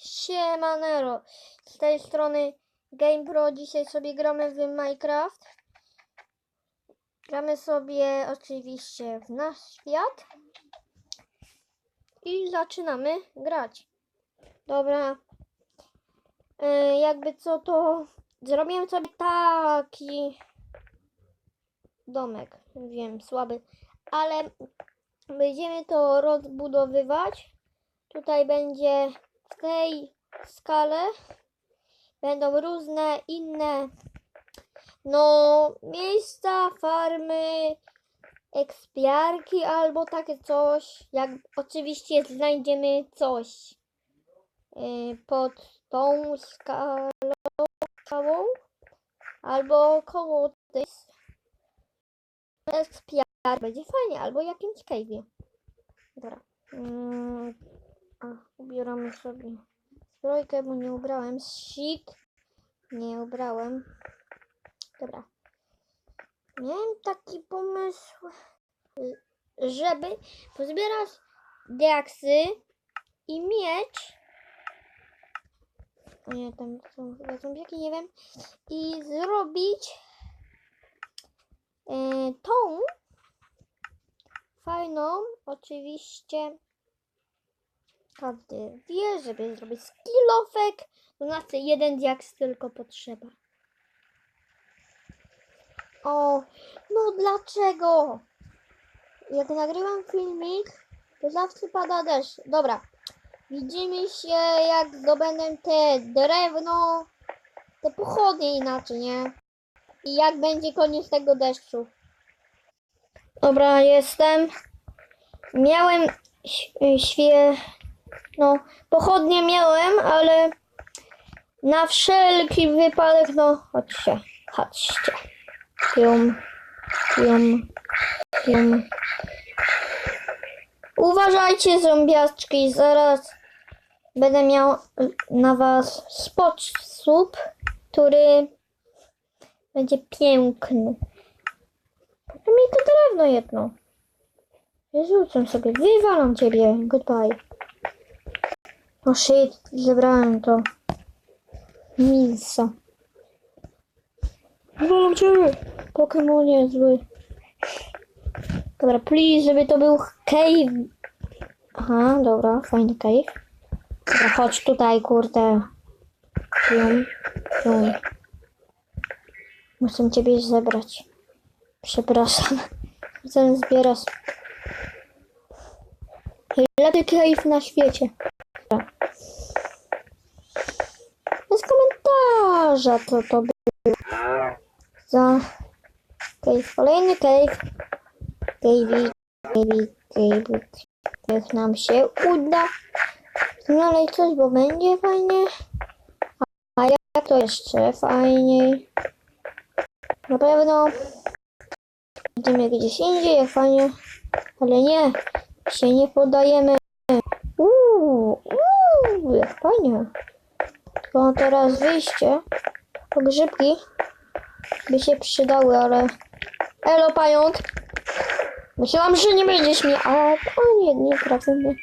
Siemanero, z tej strony GamePro. Dzisiaj sobie gramy w Minecraft. Gramy sobie oczywiście w nasz świat. I zaczynamy grać. Dobra. E, jakby co to zrobiłem sobie taki domek. Wiem, słaby, ale będziemy to rozbudowywać. Tutaj będzie tej skale będą różne inne no miejsca, farmy, ekspiarki albo takie coś. Jak oczywiście znajdziemy coś yy, pod tą skalą albo koło tej ekspiarki. Będzie fajnie, albo jakimś cave'ie. Dobra. Mm, a, ubieramy sobie zbrojkę, bo nie ubrałem. Shit. Nie ubrałem. Dobra. Miałem taki pomysł, żeby pozbierać diaksy i miecz. O nie, tam są chyba zombiaki, nie wiem. I zrobić y, tą fajną, oczywiście każdy wie, żeby zrobić skillofek, to znaczy jeden diaks tylko potrzeba. O, no dlaczego? Jak nagrywam filmik, to zawsze pada deszcz. Dobra, widzimy się jak zdobędę te drewno, te pochodnie inaczej, nie? I jak będzie koniec tego deszczu. Dobra, jestem. Miałem świe... No, pochodnie miałem, ale na wszelki wypadek, no, chodźcie, chodźcie. Pium, pium, pium. Uważajcie, zombiaczki, zaraz będę miał na was sposób, który będzie piękny. Proszę mi to drewno jedno. Rzucam sobie, wywalam ciebie, goodbye. O shit, zebrałem to. Milsa. Wywalam ciebie. Pokemonie zły. Dobra, please, żeby to był cave. Aha, dobra, fajny cave. Dobra, chodź tutaj, kurde. Pium, pium. Muszę ciebie zebrać. Przepraszam. Chcę zbierać. Lepiej cave na świecie. Dobra. Bez komentarza co to było. Za cave. Kolejny cave. Cave, cave, cave. Niech nam się uda znaleźć coś, bo będzie fajnie. A jak to jeszcze fajniej. Na pewno idziemy gdzieś indziej, jak fajnie. Ale nie, się nie podajemy. Uuu, uuu, jak fajnie. Tylko teraz wyjście. Pogrzebki by się przydały, ale... Elo, pająk! Myślałam, że nie będziesz mi... A, o nie, nie trafię mnie.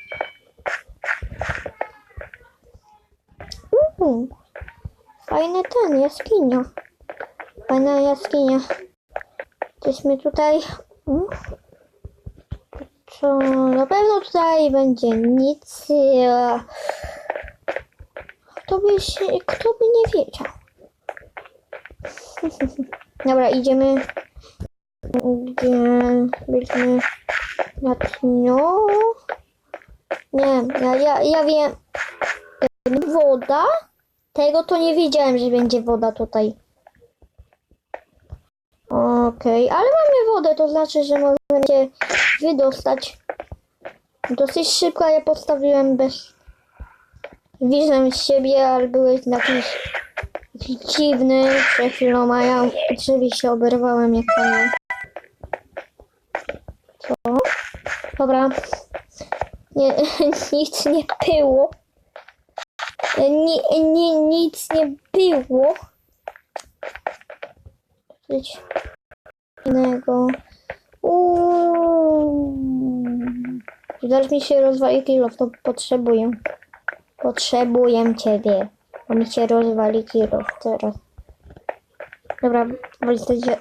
Uuu, fajny ten, jaskinia. Fajna jaskinia. Jesteśmy tutaj... Mm. Na pewno tutaj będzie nic. Kto by się, kto by nie wiedział. Dobra, idziemy. Byliśmy na dno? Nie, ja, ja, ja wiem. Woda? Tego to nie wiedziałem, że będzie woda tutaj. Okej, ale mamy wodę, to znaczy, że możemy się wydostać. Dosyć szybko ja postawiłem bez widzę siebie, ale byłeś jakiś, dziwny przed chwilą, a ja się oberwałem jak fajnie. Co? Dobra. Nie, nic nie było. Ni, ni, nic nie było. Coś innego. Uuu. Zaraz mi się rozwali kilof, to potrzebuję. Potrzebuję ciebie. Bo mi się rozwali kilo teraz. Dobra, walicie,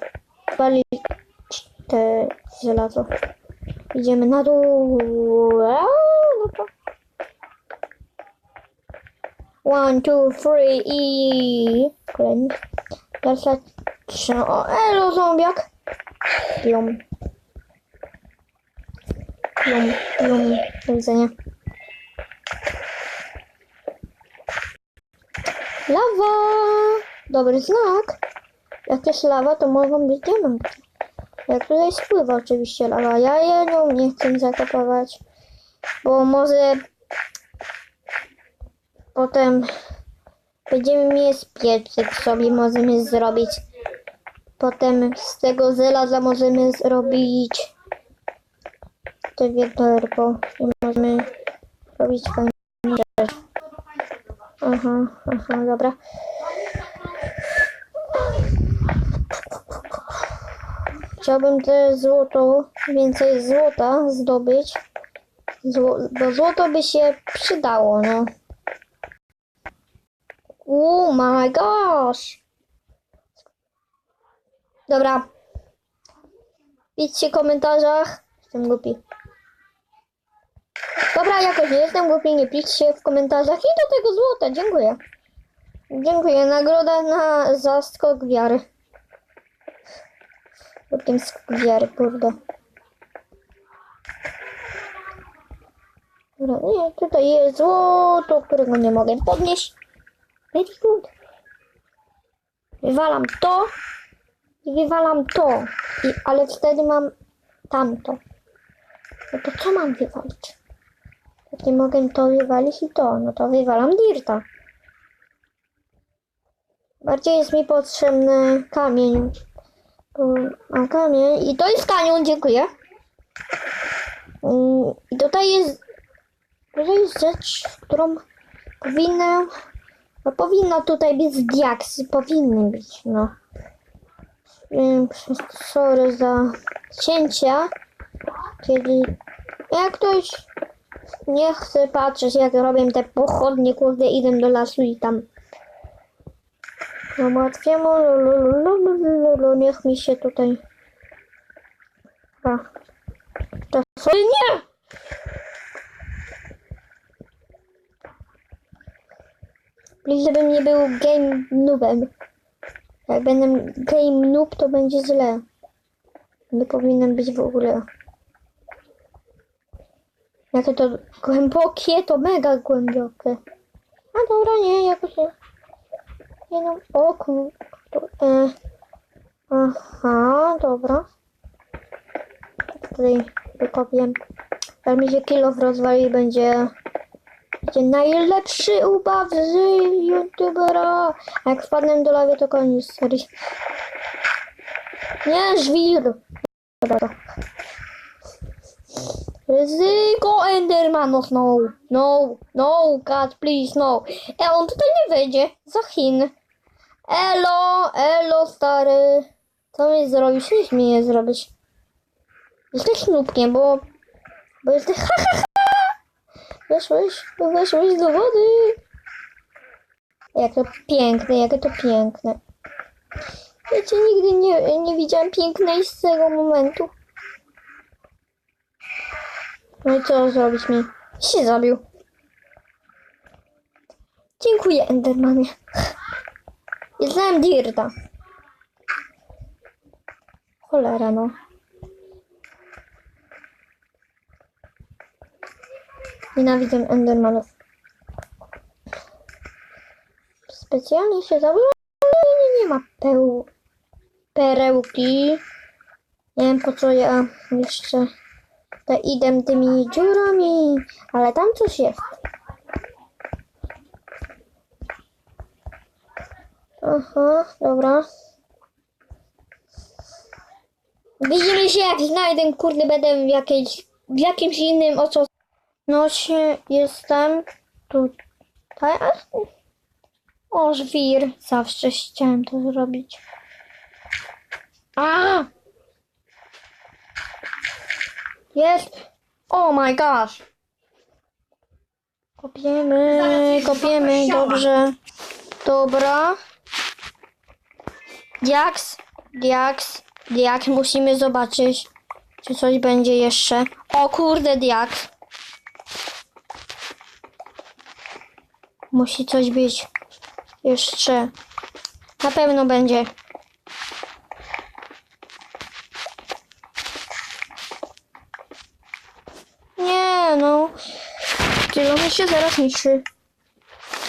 walić te żelazo. Idziemy na dół. No. One, two, three i... Kolejny. Teraz trzy. O, elo, zombiak. Plum. Plum, plum. Do widzenia. Lawa! Dobry znak. Jak jest lawa, to mogą być diamenty. Jak tutaj spływa oczywiście lawa. Ja jedną nie chcę zakopywać, bo może potem będziemy mieć piecyk sobie możemy zrobić. Potem z tego żelaza możemy zrobić te wiaderko i możemy robić fajne. Aha, aha, dobra. Chciałbym te złoto, więcej złota zdobyć, Zło, bo złoto by się przydało, no. Oh my gosh! Dobra. Piszcie w komentarzach. Jestem głupi. Dobra, jakoś nie jestem głupi, nie piszcie w komentarzach. I do tego złota, dziękuję. Dziękuję. Nagroda na za skok wiary. Po tym skok wiary, kurde. Dobra, nie, tutaj jest złoto, którego nie mogę podnieść. Very good. Wywalam to i wywalam to. I, ale wtedy mam tamto. No to co mam wywalić? Nie mogę to wywalić i to, no to wywalam dirta. Bardziej jest mi potrzebny kamień. Mam kamień i to jest kamień, dziękuję. Mm, I tutaj jest, tutaj jest rzecz, którą powinnę, no powinno tutaj być diaksy, powinny być, no. Sorry za cięcia, kiedy jak ktoś nie chce patrzeć jak robię te pochodnie, kurde, idę do lasu i tam załatwiam, lulululululu, niech mi się tutaj a, to sobie nie! Żebym nie był game noobem. Jak będę game noob, to będzie źle. Nie powinienem być w ogóle. Jakie to głębokie, to mega głębokie. A dobra, nie, jakoś nie. Nie no, o kur... E, aha, dobra. Tutaj wykopię. Jak mi się kilo rozwali będzie... Będzie najlepszy ubaw z youtubera. A jak wpadnę do lawy, to koniec serii. Nie, żwir! Dobra. Ryzyko Endermanów, no, no, no, God, please, no. E, on tutaj nie wejdzie, za Chin. Elo, elo, stary. Co mi zrobisz? Nic mi nie zrobić. Jesteś nubkiem, bo... Bo jesteś... Ha, ha, ha! Weszłeś, weszłeś do wody. Jak to piękne, jakie to piękne. Wiecie, nigdy nie, nie widziałam piękniejszego momentu. No i co zrobić mi? Się zabił. Dziękuję, Endermanie. Znam Dirta. Cholera, no. Nienawidzę Endermanów. Specjalnie się zabił. Nie, nie ma peł... perełki. Nie wiem po co ja jeszcze to idę tymi dziurami, ale tam coś jest. Aha, dobra. Widzimy się jak znajdę, kurde, będę w, jakiejś, w jakimś innym oco... No się jestem tutaj. O, żwir. Zawsze chciałem to zrobić. A! Jest. Oh my gosh. Kopiemy, kopiemy, dobrze. Dobra. Diaks, diaks, diaks, musimy zobaczyć, czy coś będzie jeszcze. O kurde, diaks. Musi coś być jeszcze. Na pewno będzie. Nie no. Zielony się zaraz niszczy.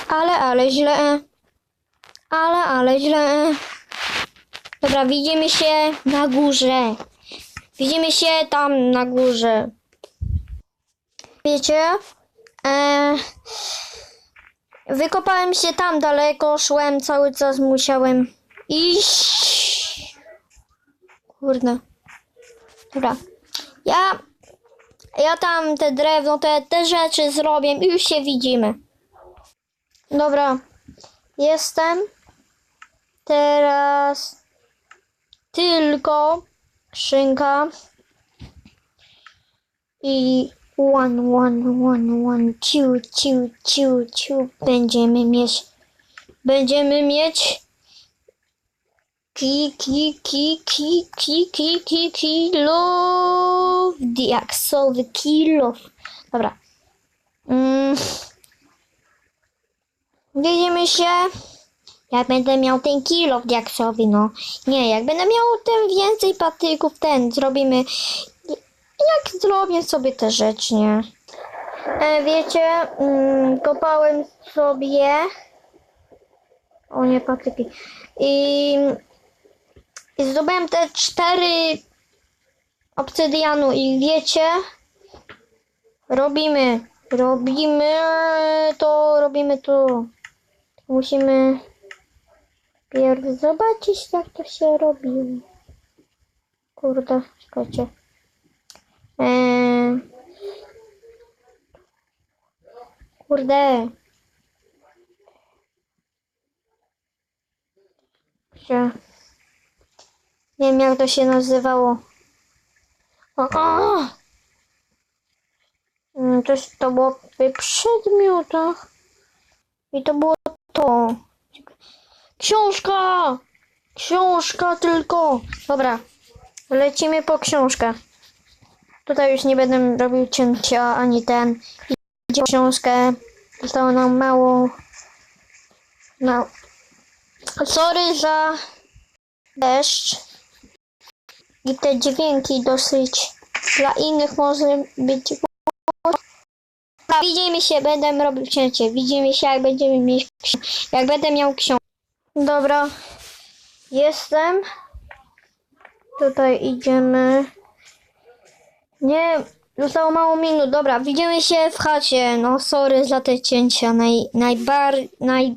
Ale, ale źle. Ale, ale źle. Dobra, widzimy się na górze. Widzimy się tam na górze. Wiecie? E, wykopałem się tam daleko, szłem cały czas, musiałem iść. Kurde. Dobra. Ja ja tam te drewno, te, te rzeczy zrobię i już się widzimy. Dobra. Jestem. Teraz tylko szynka i one, one, one, one, ciu, ciu, ciu, ciu. Będziemy mieć, będziemy mieć ki, ki, ki, ki, ki, ki, ki, kilo, diaksowy kilo. Dobra. Mm. Widzimy się. Jak będę miał ten kilo diaksowy, no. Nie, jak będę miał ten więcej patyków, ten zrobimy. Jak zrobię sobie te rzeczy, nie? E, wiecie, mm, kopałem sobie. O nie, patyki. I i zdobyłem te cztery obsydianu i wiecie, robimy, robimy to, robimy to. Musimy pierw zobaczyć, jak to się robi. Kurde, czekajcie. Eee, kurde. Nie wiem jak to się nazywało. Mm, To, jest- to było w przedmiotach. I to było to. Książka! Książka tylko. Dobra. Lecimy po książkę. Tutaj już nie będę robił cięcia ani ten. Idzie książkę. Zostało nam mało. No. Sorry za deszcz i te dźwięki dosyć dla innych może być. Widzimy się, będę robił cięcie. Widzimy się, jak będziemy mieć jak będę miał książkę. Dobra, jestem. Tutaj idziemy. Nie, zostało mało minut. Dobra, widzimy się w chacie. No, sorry za te cięcia. Naj, najbar, naj,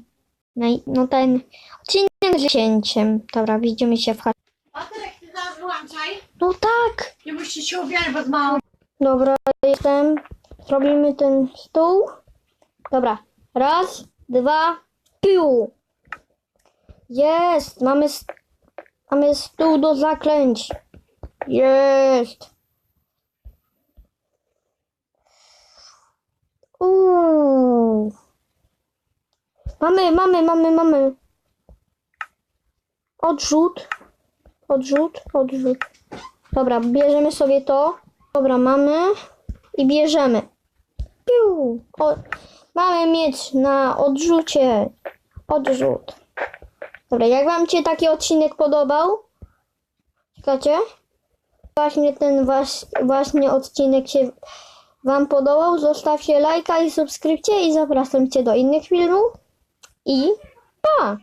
naj, no ten odcinek z cięciem. Dobra, widzimy się w chacie. Zaraz wyłączaj. No tak. Nie musisz się ubierać, bo mam. Dobra, jestem. Robimy ten stół. Dobra. Raz, dwa, piu. Jest. Mamy, s- mamy stół do zaklęć. Jest. Uuu. Mamy, mamy, mamy, mamy. Odrzut. Odrzut, odrzut. Dobra, bierzemy sobie to. Dobra, mamy i bierzemy. Piu! O, mamy mieć na odrzucie. Odrzut. Dobra, jak wam się taki odcinek podobał? Czekacie? Właśnie ten wasz, właśnie odcinek się wam podobał. Zostawcie lajka i subskrypcję i zapraszam cię do innych filmów. I pa!